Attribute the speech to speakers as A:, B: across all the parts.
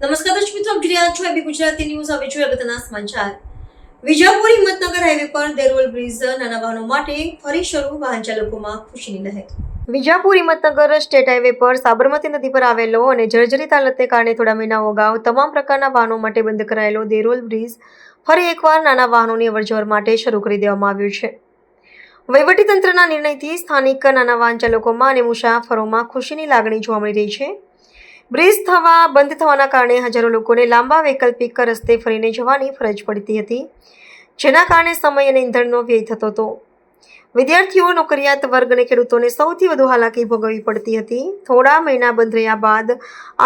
A: રહ્યા છો એબી ગુજરાતી ન્યૂઝ. હવે જોઈએ અગત્યના સમાચાર. વિજાપુર હિંમતનગર હાઈવે પર દેરોલ બ્રિજ નાના વાહનો માટે ફરી શરૂ વાહન ચાલકોમાં ખુશીની લહેર. વિજાપુર હિંમતનગર સ્ટેટ હાઈવે પર સાબરમતી નદી પર આવેલો અને જર્જરિત હાલતને કારણે થોડા મહિનાઓ અગાઉ તમામ પ્રકારના વાહનો માટે બંધ કરાયેલો દેરોલ બ્રિજ ફરી એકવાર નાના વાહનોની અવરજવર માટે શરૂ કરી દેવામાં આવ્યું છે. વહીવટીતંત્રના નિર્ણયથી સ્થાનિક નાના વાહન ચાલકોમાં અને મુસાફરોમાં ખુશીની લાગણી જોવા મળી રહી છે. બ્રિજ થવા બંધ થવાના કારણે હજારો લોકોને લાંબા વૈકલ્પિક રસ્તે ફરીને જવાની ફરજ પડતી હતી. જેના કારણે સમય અને ઇંધણનો વ્યય થતો હતો. વિદ્યાર્થીઓ, નોકરિયાત વર્ગ અને ખેડૂતોને સૌથી વધુ હાલાકી ભોગવવી પડતી હતી. થોડા મહિના બંધ રહ્યા બાદ,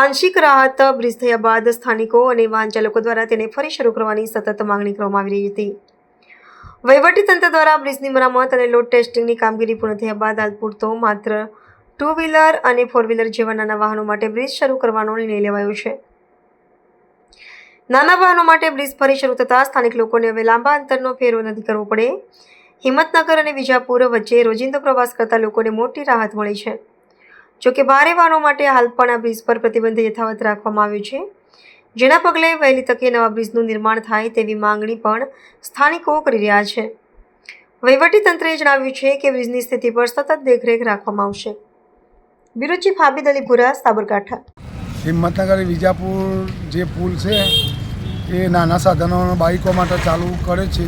A: આંશિક રાહત બ્રિજ થયા બાદ સ્થાનિકો અને વાહન ચાલકો દ્વારા તેને ફરી શરૂ કરવાની સતત માંગણી કરવામાં આવી રહી હતી. વહીવટીતંત્ર દ્વારા બ્રિજની મરામત અને લોડ ટેસ્ટિંગની કામગીરી પૂર્ણ થયા બાદ હાલ પૂરતો માત્ર ટુ વ્હીલર અને ફોર વ્હીલર જેવા નાના વાહનો માટે બ્રિજ શરૂ કરવાનો નિર્ણય લેવાયો છે. નાના વાહનો માટે બ્રિજ ફરી શરૂ થતાં સ્થાનિક લોકોને હવે લાંબા અંતરનો ફેરો નથી કરવો પડે. હિંમતનગર અને વિજાપુર વચ્ચે રોજિંદો પ્રવાસ કરતા લોકોને મોટી રાહત મળી છે. જોકે ભારે વાહનો માટે હાલ પણ આ બ્રિજ પર પ્રતિબંધ યથાવત રાખવામાં આવ્યો છે. જેના પગલે વહેલી તકે નવા બ્રિજનું નિર્માણ થાય તેવી માંગણી પણ સ્થાનિકો કરી રહ્યા છે. વહીવટીતંત્રે જણાવ્યું છે કે બ્રિજની સ્થિતિ પર સતત દેખરેખ રાખવામાં આવશે. Bureau chief Habid Alipura Sabarkantha.
B: Himmatnagar Vijapur જે પુલ છે, એ નાના સાધનો બાઇકો માટે ચાલુ કરે છે.